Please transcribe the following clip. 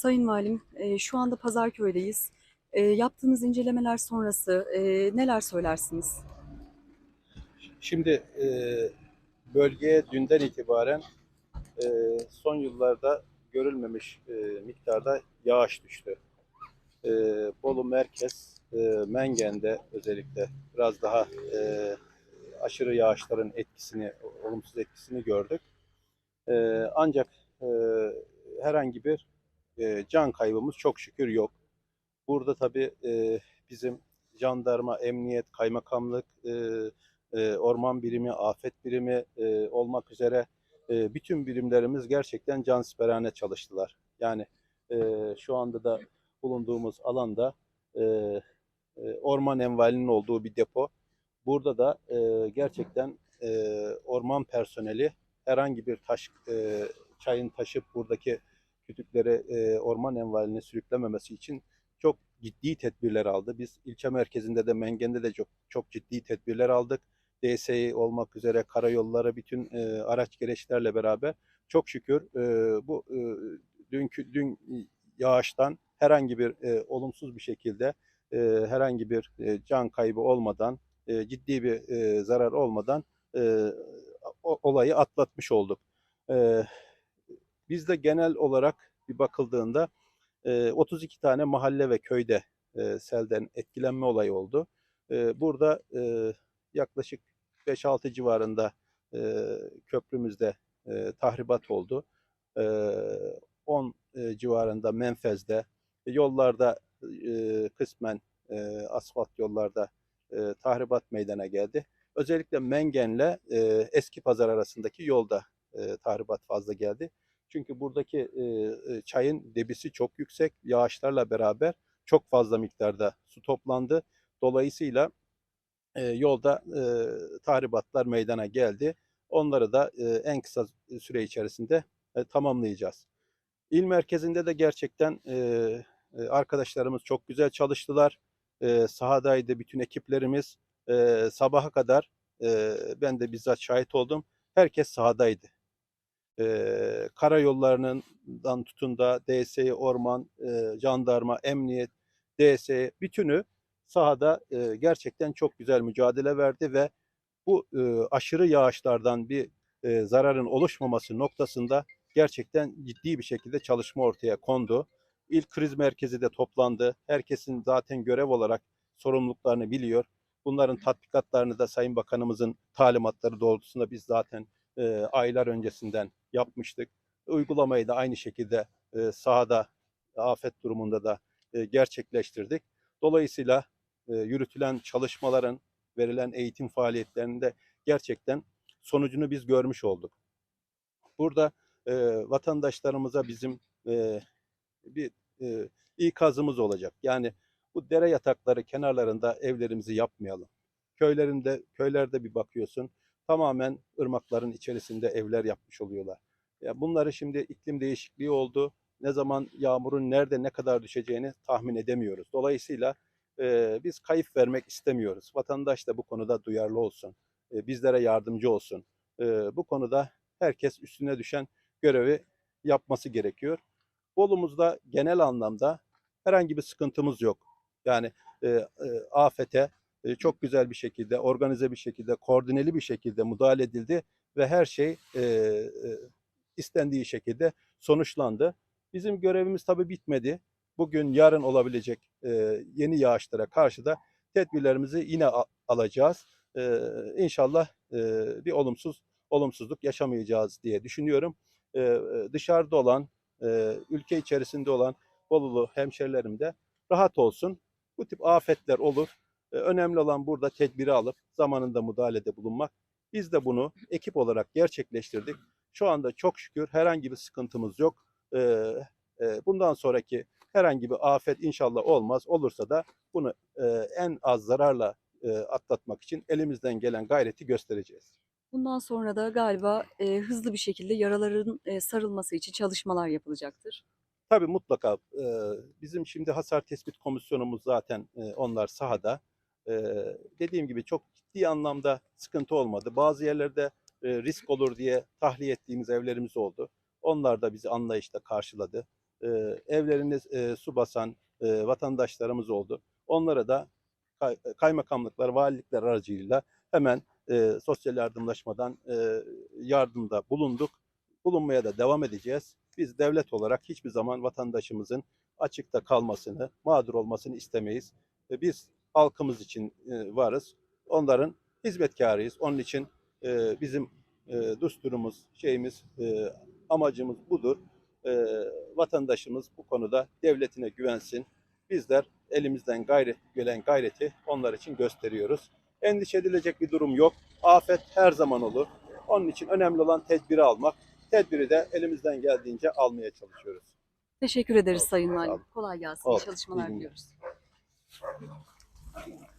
Sayın Valim, e, şu anda Pazarköy'deyiz. E, yaptığınız incelemeler sonrası e, neler söylersiniz? Şimdi e, bölgeye dünden itibaren e, son yıllarda görülmemiş e, miktarda yağış düştü. E, Bolu merkez, e, Mengen'de özellikle biraz daha e, aşırı yağışların etkisini, olumsuz etkisini gördük. E, ancak e, herhangi bir e, can kaybımız çok şükür yok. Burada tabii e, bizim jandarma, emniyet, kaymakamlık, e, e, orman birimi, afet birimi e, olmak üzere e, bütün birimlerimiz gerçekten cansiperane çalıştılar. Yani e, şu anda da bulunduğumuz alanda e, e, orman envalinin olduğu bir depo. Burada da e, gerçekten e, orman personeli herhangi bir taş e, çayın taşıp buradaki kütükleri e, orman envaline sürüklememesi için çok ciddi tedbirler aldı. Biz ilçe merkezinde de Mengen'de de çok çok ciddi tedbirler aldık. DSİ olmak üzere karayolları bütün e, araç gereçlerle beraber çok şükür e, bu e, dünkü dün yağıştan herhangi bir e, olumsuz bir şekilde e, herhangi bir e, can kaybı olmadan e, ciddi bir e, zarar olmadan e, olayı atlatmış olduk. E, bizde genel olarak bir bakıldığında e, 32 tane mahalle ve köyde e, selden etkilenme olayı oldu. E, burada e, yaklaşık 5-6 civarında e, köprümüzde e, tahribat oldu. E, 10 e, civarında menfezde, e, yollarda e, kısmen e, asfalt yollarda e, tahribat meydana geldi. Özellikle Mengen'le e, Eski Pazar arasındaki yolda e, tahribat fazla geldi. Çünkü buradaki e, e, çayın debisi çok yüksek. Yağışlarla beraber çok fazla miktarda su toplandı. Dolayısıyla e, yolda e, tahribatlar meydana geldi. Onları da e, en kısa süre içerisinde e, tamamlayacağız. İl merkezinde de gerçekten e, e, arkadaşlarımız çok güzel çalıştılar. E, sahadaydı bütün ekiplerimiz. E, sabaha kadar e, ben de bizzat şahit oldum. Herkes sahadaydı. E, karayollarından tutun da DSİ, orman, e, jandarma, emniyet, DSİ bütünü sahada e, gerçekten çok güzel mücadele verdi ve bu e, aşırı yağışlardan bir e, zararın oluşmaması noktasında gerçekten ciddi bir şekilde çalışma ortaya kondu. İlk kriz merkezi de toplandı. Herkesin zaten görev olarak sorumluluklarını biliyor. Bunların tatbikatlarını da Sayın Bakanımızın talimatları doğrultusunda biz zaten e, aylar öncesinden yapmıştık. Uygulamayı da aynı şekilde e, sahada afet durumunda da e, gerçekleştirdik. Dolayısıyla e, yürütülen çalışmaların, verilen eğitim faaliyetlerinde gerçekten sonucunu biz görmüş olduk. Burada e, vatandaşlarımıza bizim e, bir e, ikazımız olacak. Yani bu dere yatakları kenarlarında evlerimizi yapmayalım. Köylerinde köylerde bir bakıyorsun tamamen ırmakların içerisinde evler yapmış oluyorlar. Ya bunları şimdi iklim değişikliği oldu. Ne zaman yağmurun nerede ne kadar düşeceğini tahmin edemiyoruz. Dolayısıyla e, biz kayıp vermek istemiyoruz. Vatandaş da bu konuda duyarlı olsun. E, bizlere yardımcı olsun. E, bu konuda herkes üstüne düşen görevi yapması gerekiyor. Bolumuzda genel anlamda herhangi bir sıkıntımız yok. Yani e, e, afete çok güzel bir şekilde, organize bir şekilde, koordineli bir şekilde müdahale edildi ve her şey e, e, istendiği şekilde sonuçlandı. Bizim görevimiz tabii bitmedi. Bugün, yarın olabilecek e, yeni yağışlara karşı da tedbirlerimizi yine alacağız. E, inşallah e, bir olumsuz olumsuzluk yaşamayacağız diye düşünüyorum. E, dışarıda olan, e, ülke içerisinde olan Bolulu hemşerilerim de rahat olsun. Bu tip afetler olur. E, Önemli olan burada tedbiri alıp zamanında müdahalede bulunmak. Biz de bunu ekip olarak gerçekleştirdik. Şu anda çok şükür herhangi bir sıkıntımız yok. E, e, Bundan sonraki herhangi bir afet inşallah olmaz. Olursa da bunu en az zararla atlatmak için elimizden gelen gayreti göstereceğiz. Bundan sonra da galiba e, hızlı bir şekilde yaraların e, sarılması için çalışmalar yapılacaktır. Tabii mutlaka e, bizim şimdi hasar tespit komisyonumuz zaten e, onlar sahada. Dediğim gibi çok ciddi anlamda sıkıntı olmadı. Bazı yerlerde risk olur diye tahliye ettiğimiz evlerimiz oldu. Onlar da bizi anlayışla karşıladı. e, evlerini su basan vatandaşlarımız oldu. Onlara da kay- kaymakamlıklar, valilikler aracılığıyla hemen sosyal yardımlaşmadan yardımda bulunduk. Bulunmaya da devam edeceğiz. Biz devlet olarak hiçbir zaman vatandaşımızın açıkta kalmasını, mağdur olmasını istemeyiz. E, Biz halkımız için e, varız. Onların hizmetkarıyız. Onun için e, bizim e, düsturumuz, şeyimiz, e, amacımız budur. E, vatandaşımız bu konuda devletine güvensin. Bizler elimizden gayret gelen gayreti onlar için gösteriyoruz. Endişe edilecek bir durum yok. Afet her zaman olur. Onun için önemli olan tedbiri almak. Tedbiri de elimizden geldiğince almaya çalışıyoruz. Teşekkür ederiz Sayın Valim. Kolay gelsin. İyi çalışmalar diliyoruz. Thank you.